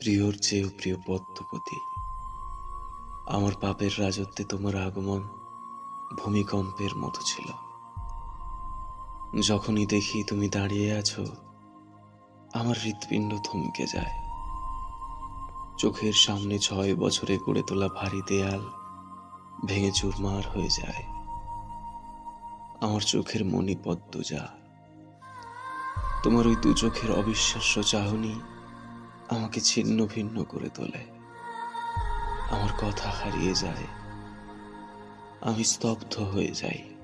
প্রিয়র চেয়েও প্রিয় পদ্মপতি আমার পাপের রাজত্বে তোমার আগমন ভূমিকম্পের মতো ছিল। যখনই দেখি তুমি দাঁড়িয়ে আছো, আমার হৃৎপিণ্ড থমকে যায়। চোখের সামনে ছয় বছরে গড়ে তোলা ভারী দেয়াল ভেঙে চুরমার হয়ে যায়। আমার চোখের মণি পদ্মজা তোমার ওই দু চোখের অবিশ্বাস্য চাহনি আমাকে ছিন্ন ভিন্ন করে তোলে। আমার কথা হারিয়ে যায়। আমি স্তব্ধ হয়ে যাই।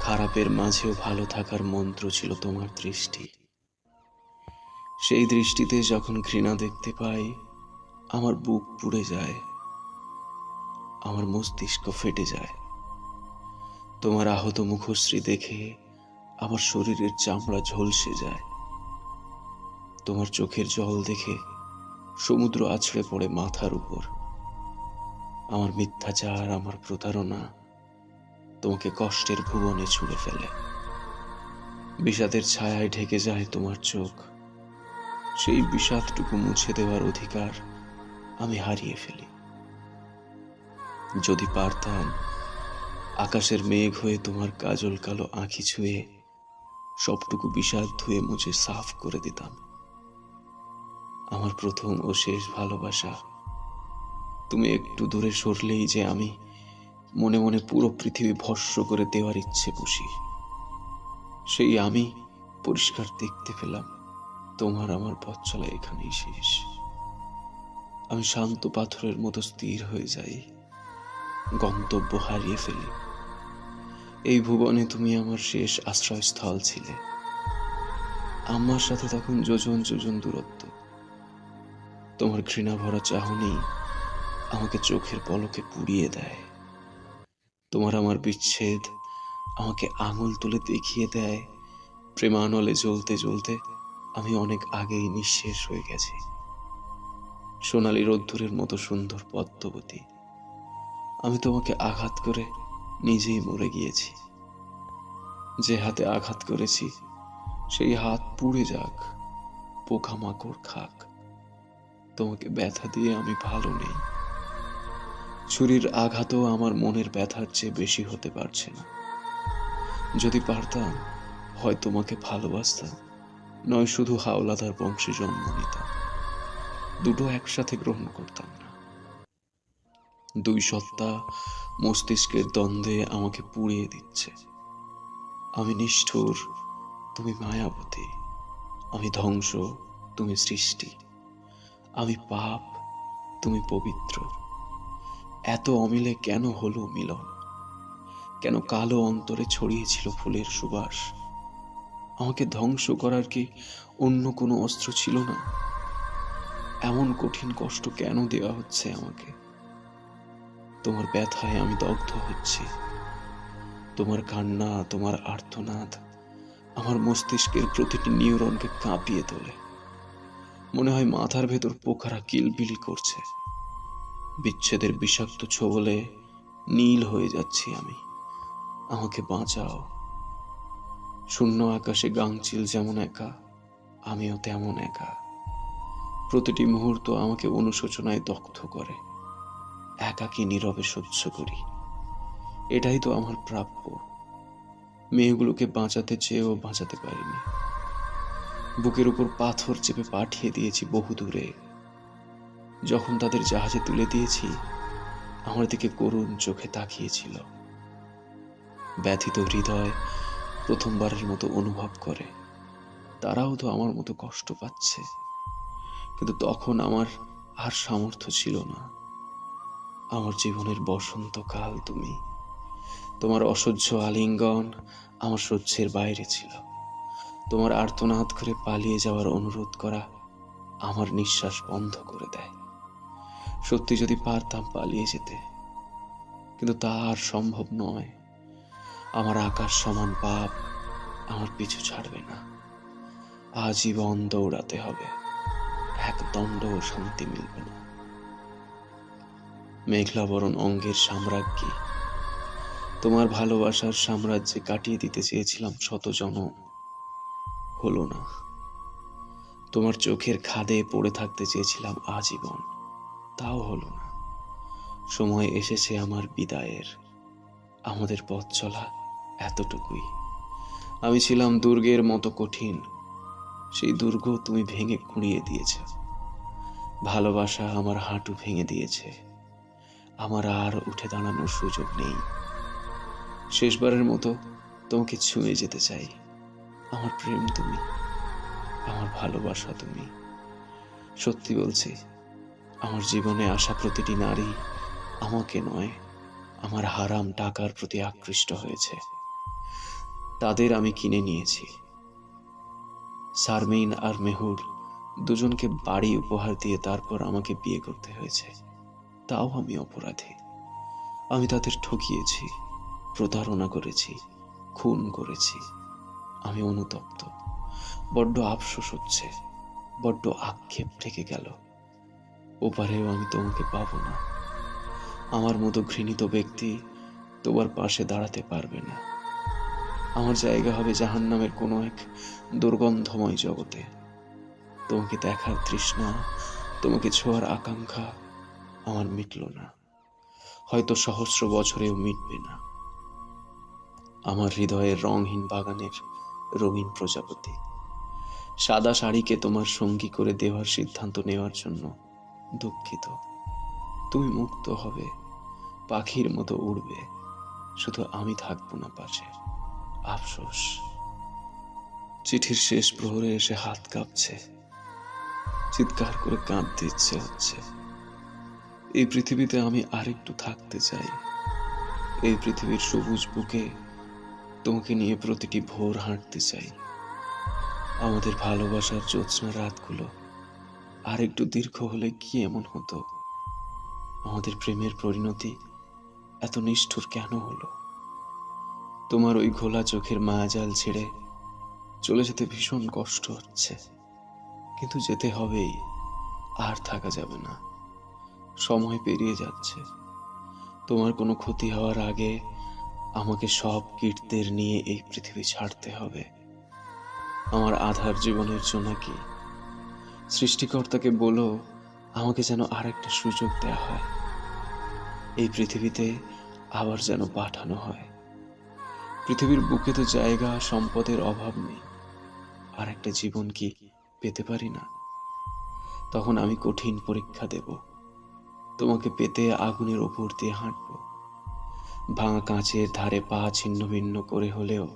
খারাপের মাঝেও ভালো থাকার মন্ত্র ছিল তোমার দৃষ্টি। সেই দৃষ্টিতে যখন ঘৃণা দেখতে পাই, আমার বুক পুড়ে যায়। আমার মস্তিষ্ক ফেটে যায়। তোমার আহত মুখশ্রী দেখে আমার শরীরের চামড়া ঝলসে যায়। তোমার চোখের জল দেখে সমুদ্র আছড়ে পড়ে মাথার উপর। আমার মিথ্যাচার, আমার প্রতারণা তোমাকে কষ্টের ভুবনে ছুঁড়ে ফেলে। বিষাদের ছায়ায় ঢেকে যায় তোমার চোখ। সেই বিষাদটুকু মুছে দেওয়ার অধিকার আমি হারিয়ে ফেলি। যদি পারতাম, আকাশের মেঘ হয়ে তোমার কাজল কালো আঁখি ছুঁয়ে সবটুকু বিষাদ ধুয়ে মুছে সাফ করে দিতাম। আমার প্রথম ও শেষ ভালোবাসা। তুমি একটু দূরে সরলেই যে আমি মনে মনে পুরো পৃথিবী ভস্য করে দেওয়ার ইচ্ছে পুষি। সেই আমি পরিষ্কার দেখতে পেলাম, তোমার আমার পথ চলা এখানেই শেষ। আমি শান্ত পাথরের মতো স্থির হয়ে যাই, গন্তব্য হারিয়ে ফেলি। এই ভুবনে তুমি আমার শেষ আশ্রয়স্থল ছিলে। আমার সাথে তখন যোজন যোজন দূরত্ব। তোমার ঘৃণা ভরা চাহনি আমাকে চোখের পলকে পুড়িয়ে দেয়। তোমার আমার বিচ্ছেদ আমাকে আঙুল তুলে দেখিয়ে দেয়। প্রেমানলে জ্বলতে জ্বলতে আমি অনেক আগেই নিঃশেষ হয়ে গেছি। সোনালি রোদ্দুরের মতো সুন্দর পদ্মবতী। আমি তোমাকে আঘাত করে নিজেই মরে গিয়েছি। যে হাতে আঘাত করেছি, সেই হাত পুড়ে যাক, পোকামাকড় খাক। তোমাকে ব্যথা দিয়ে আমি ভালো নেই। ছুরির আঘাতও আমার মনের ব্যথার চেয়ে বেশি হতে পারছে না। যদি পারতাম, হয় তোমাকে ভালোবাসতাম, নয় শুধু হাওলাদার বংশে জন্ম নিতাম। দুটো একসাথে গ্রহণ করতাম না। দুই সত্তা মস্তিষ্কের দ্বন্দ্বে আমাকে পুড়িয়ে দিচ্ছে। আমি নিষ্ঠুর, তুমি মায়াবতী, আমি ধ্বংস, তুমি সৃষ্টি। আমি পাপ, তুমি পবিত্র। এত অমিলে কেন হলো মিলন? কেন কালো অন্তরে ছড়িয়েছিল ফুলের সুবাস? আমাকে ধ্বংস করার কি অন্য কোনো অস্ত্র ছিল না? এমন কঠিন কষ্ট কেন দেওয়া হচ্ছে আমাকে? তোমার ব্যথায় আমি দগ্ধ হচ্ছি। তোমার কান্না, তোমার আর্তনাদ, আমার মস্তিষ্কের প্রতিটি নিউরনকে কাঁপিয়ে তোলে। মনে হয় মাথার ভেতর পোকারা কিলবিল করছে। বিচ্ছেদের বিষাক্ত ছোবলে নীল হয়ে যাচ্ছি আমি। আমাকে বাঁচাও। শূন্য আকাশে গাংচিল যেমন একা, আমিও তেমন একা। প্রতিটি মুহূর্ত আমাকে অনুশোচনায় দগ্ধ করে। একাকি নীরবে সহ্য করি। এটাই তো আমার প্রাপ্য। মেয়েগুলোকে বাঁচাতে চেয়েও বাঁচাতে পারিনি। বুকের উপর পাথর চেপে পাঠিয়ে দিয়েছি বহু দূরে। যখন তাদের জাহাজে তুলে দিয়েছি, আমার দিকে করুণ চোখে তাকিয়েছিল। ব্যথিত হৃদয় প্রথমবারের মতো অনুভব করে। তারাও তো আমার মতো কষ্ট পাচ্ছে। কিন্তু তখন আমার আর সামর্থ্য ছিল না। আমার জীবনের বসন্তকাল তুমি। তোমার অসহ্য আলিঙ্গন আমার সহ্যের বাইরে ছিল। তোমার আর্তনাদ করে পালিয়ে যাওয়ার অনুরোধ করা আমার নিঃশ্বাস বন্ধ করে দেয়। সত্যি যদি পারতাম পালিয়ে যেতে, কিন্তু তা আর সম্ভব নয়। আমার আকাশ সমান পাপ, আমার পিছু ছাড়বে না। আজীবন দৌড়াতে হবে, এক দণ্ড শান্তি মিলবে না। মেঘলাবরণ অঙ্গের সাম্রাজ্ঞী, তোমার ভালোবাসার সাম্রাজ্যে কাটিয়ে দিতে চেয়েছিলাম শত জনম হলো না। তোমার চোখের খাদে পড়ে থাকতে চেয়েছিলাম আজীবন। তাও হলো না। সময় এসেছে আমার বিদায়ের। আমাদের পথ চলা এতটুকুই। আমি ছিলাম দুর্গের মতো কঠিন। সেই দুর্গ তুমি ভেঙে কুড়িয়ে দিয়েছ। ভালোবাসা আমার হাঁটু ভেঙে দিয়েছে। আমার আর উঠে দাঁড়ানোর সুযোগ নেই। শেষবারের মতো তোমাকে ছুঁয়ে যেতে চাই। আমার প্রেম তুমি, আমার ভালোবাসা তুমি। সত্যি বলছি, আমার জীবনে আসা প্রতিটি নারী আমাকে নয়, আমার হারাম টাকার প্রতি আকৃষ্ট হয়েছে। তাদের আমি কিনে নিয়েছি। সারমিন আর মেহুর দুজনকে বাড়ি উপহার দিয়ে তারপর আমাকে বিয়ে করতে হয়েছে। তাও আমি অপরাধী। আমি তাদের ঠকিয়েছি, প্রতারণা করেছি, খুন করেছি। আমি অনুতপ্ত। বড্ড আফসোস হচ্ছে, বড্ড আক্ষেপ থেকে গেল। ওপারেও আমি তোমাকে পাব না। আমার মতো ঘৃণিত ব্যক্তি তোমার পাশে দাঁড়াতে পারবে না। আমার জায়গা হবে জাহান নামের কোনো এক দুর্গন্ধময় জগতে। তোমাকে দেখার তৃষ্ণা, তোমাকে ছোঁয়ার আকাঙ্ক্ষা আমার মিটল না। হয়তো সহস্র বছরেও মিটবে না। আমার হৃদয়ের রংহীন বাগানের রঙিন প্রজাপতি। সাদা শাড়িকে তোমার সঙ্গী করে দেওয়ার সিদ্ধান্ত নেওয়ার জন্য দুঃখিত। তুমি মুক্ত হবে, পাখির মতো উড়বে। শুধু আমি থাকব না পাশে। আফসোস। চিঠির শেষ প্রহরে এসে হাত কাঁপছে। চিৎকার করে কাঁদতে ইচ্ছে হচ্ছে। এই পৃথিবীতে আমি আরেকটু থাকতে চাই। এই পৃথিবীর সবুজ বুকে তোমাকে নিয়ে প্রতিটি ভোর হাঁটতে চাই। আমাদের ভালোবাসার জ্যোৎস্না রাতগুলো আর একটু দীর্ঘ হলে কি এমন হতো? আমাদের প্রেমের পরিণতি এত নিষ্ঠুর কেন হলো? তোমার ওই ঘোলা চোখের মায়াজাল ছেড়ে চলে যেতে ভীষণ কষ্ট হচ্ছে। কিন্তু যেতে হবেই, আর থাকা যাবে না। সময় পেরিয়ে যাচ্ছে। তোমার কোনো ক্ষতি হওয়ার আগে আমাকে সব কীর্তের নিয়ে এই পৃথিবী ছাড়তে হবে। আমার আধার জীবনের জন্য কি? সৃষ্টিকর্তাকে বলো, আমাকে যেন আর একটা সুযোগ দেয়া হয়। এই পৃথিবীতে আবার যেন পাঠানো হয়। পৃথিবীর বুকে তো জায়গা, সম্পদের অভাব নেই। আর একটা জীবন কি পেতে পারি না? তখন আমি কঠিন পরীক্ষা দেব। তোমাকে পেতে আগুনের ওপর দিয়ে হাঁটব। ভাঙা কাঁচের ধারে পা ছিন্ন ভিন্ন করে হলেও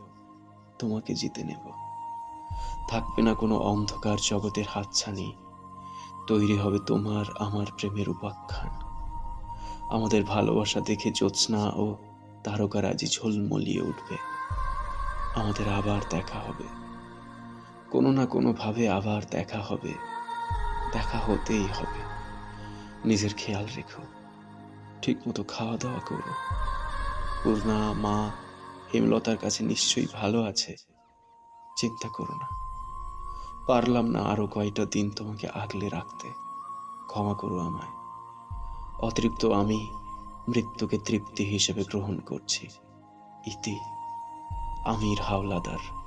তোমাকে জিতে নেব। থাকবে না কোনো অন্ধকার জগতের হাতছানি। তৈরি হবে তোমার আমার প্রেমের উপাখ্যান। আমাদের ভালোবাসা দেখে জ্যোৎস্না ও তারকারাজি ঝোলমলিয়ে উঠবে, আমাদের আবার দেখা হবে। কোনো না কোনোভাবে আবার দেখা হবে। দেখা হতেই হবে। নিজের খেয়াল রেখো। ঠিক মতো খাওয়া দাওয়া করো। পূর্ণা, মা, হেমলতার কাছে নিশ্চয়ই ভালো আছে। চিন্তা করো না। পারলাম না আরও কয়টা দিন তোমাকে আগলে রাখতে। ক্ষমা করো আমায়। অতৃপ্ত আমি মৃত্যুকে তৃপ্তি হিসেবে গ্রহণ করছি। ইতি আমির হাওলাদার।